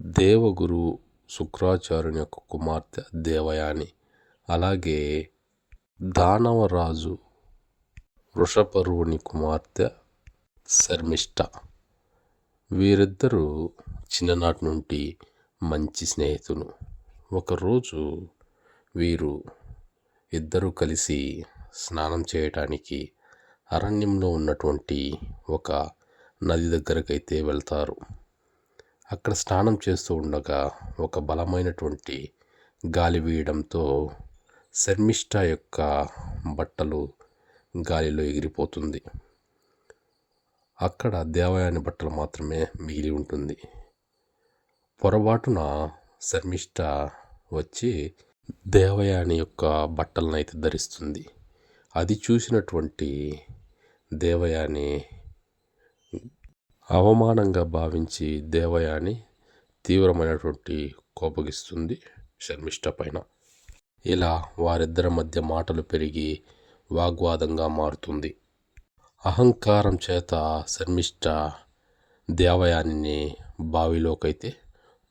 దేవగురు శుక్రాచార్యుని యొక్క కుమార్తె దేవయాని. అలాగే దానవరాజు వృషపరువుని కుమార్తె శర్మిష్ట. వీరిద్దరూ చిన్ననాటి నుండి మంచి స్నేహితులు. ఒకరోజు వీరు ఇద్దరూ కలిసి స్నానం చేయటానికి అరణ్యంలో ఉన్నటువంటి ఒక నది దగ్గరకైతే వెళ్తారు. అక్కడ స్నానం చేస్తూ ఉండగా ఒక బలమైనటువంటి గాలి వీయడంతో శర్మిష్ట యొక్క బట్టలు గాలిలో ఎగిరిపోతుంది. అక్కడ దేవయాని బట్టలు మాత్రమే మిగిలి ఉంటుంది. పొరపాటున శర్మిష్ట వచ్చి దేవయాని యొక్క బట్టలను అయితే ధరిస్తుంది. అది చూసినటువంటి దేవయాని అవమానంగా భావించి దేవయాని తీవ్రమైనటువంటి కోపగిస్తుంది శర్మిష్ట పైన. ఇలా వారిద్దరి మధ్య మాటలు పెరిగి వాగ్వాదంగా మారుతుంది. అహంకారం చేత శర్మిష్ట దేవయానిని బావిలోకైతే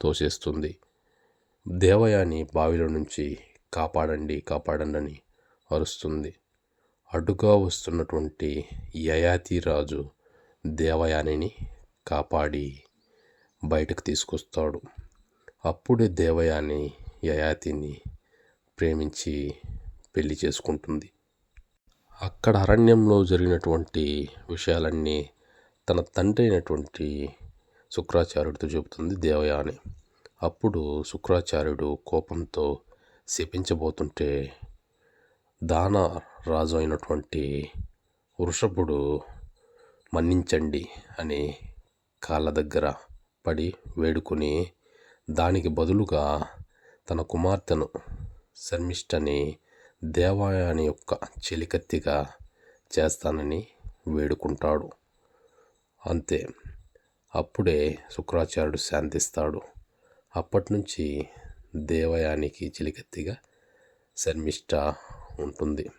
తోసేస్తుంది. దేవయాని బావిలో నుంచి కాపాడండి కాపాడండి అని అరుస్తుంది. అడ్డుగా వస్తున్నటువంటి యయాతి రాజు దేవయానిని కాపాడి బయటకు తీసుకొస్తాడు. అప్పుడే దేవయాని యయాతిని ప్రేమించి పెళ్ళి చేసుకుంటుంది. అక్కడ అరణ్యంలో జరిగినటువంటి విషయాలన్నీ తన తండ్రి అయినటువంటి శుక్రాచార్యుడితో చెబుతుంది దేవయాని. అప్పుడు శుక్రాచార్యుడు కోపంతో శపించబోతుంటే దాన రాజు అయినటువంటి వృషభుడు మన్నించండి అని కాళ్ళ దగ్గర పడి వేడుకుని దానికి బదులుగా తన కుమార్తెను శర్మిష్టని దేవాయాని యొక్క చెలికత్తిగా చేస్తానని వేడుకుంటాడు. అంతే. అప్పుడే శుక్రాచార్యుడు శాంతిస్తాడు. అప్పటి నుంచి దేవయానికి చిలికెత్తిగా శర్మిష్ట ఉంటుంది.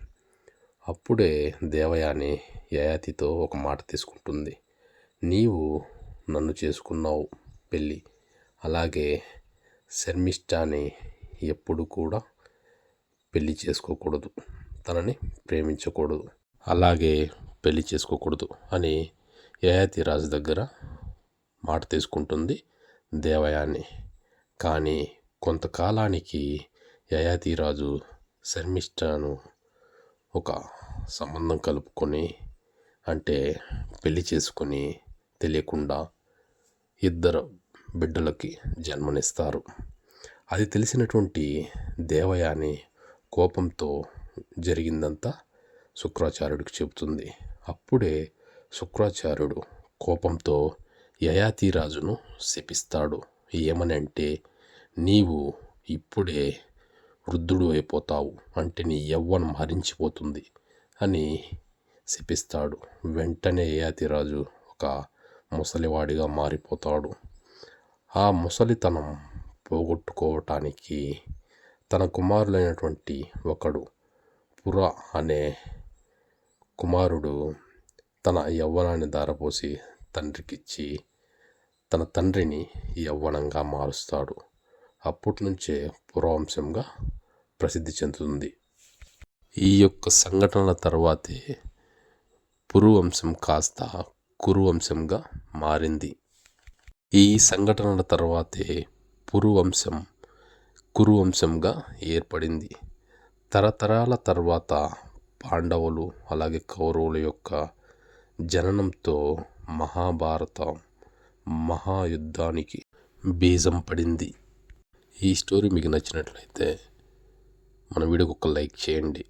అప్పుడే దేవయాని యయాతితో ఒక మాట తీసుకుంటుంది. నీవు నన్ను చేసుకున్నావు పెళ్ళి. అలాగే శర్మిష్టాని ఎప్పుడు కూడా పెళ్ళి చేసుకోకూడదు. తనని ప్రేమించకూడదు. అలాగే పెళ్ళి చేసుకోకూడదు అని యయాతి రాజు దగ్గర మాట తీసుకుంటుంది దేవయాని. కానీ కొంతకాలానికి యయాతిరాజు శర్మిష్టాను ఒక సంబంధం కలుపుకొని అంటే పెళ్ళి చేసుకొని తెలియకుండా ఇద్దరు బిడ్డలకి జన్మనిస్తారు. అది తెలిసినటువంటి దేవయాని కోపంతో జరిగిందంతా శుక్రాచార్యుడికి చెబుతుంది. అప్పుడే శుక్రాచార్యుడు కోపంతో యయాతిరాజును శపిస్తాడు. ఏమని అంటే నీవు ఇప్పుడే వృద్ధుడు అయిపోతావు అంటే నీ యవ్వనం హరించిపోతుంది అని శపిస్తాడు. వెంటనే యయాతిరాజు ఒక ముసలివాడిగా మారిపోతాడు. ఆ ముసలితనం పోగొట్టుకోవటానికి తన కుమారులైనటువంటి ఒకడు పుర అనే కుమారుడు తన యవ్వనాన్ని దారపోసి తండ్రికిచ్చి తన తండ్రిని యవ్వనంగా మారుస్తాడు. అప్పటి నుంచే పురవంశంగా ప్రసిద్ధి చెందుతుంది. ఈ యొక్క సంఘటనల తర్వాతే పురువంశం కాస్త కురువంశంగా మారింది. ఈ సంఘటనల తర్వాతే పురువంశం కురువంశంగా ఏర్పడింది. తరతరాల తర్వాత పాండవులు అలాగే కౌరవుల యొక్క జననంతో మహాభారతం మహాయుద్ధానికి బీజం పడింది. ఈ స్టోరీ మీకు నచ్చినట్లయితే మన వీడియోకి ఒక లైక్ చేయండి.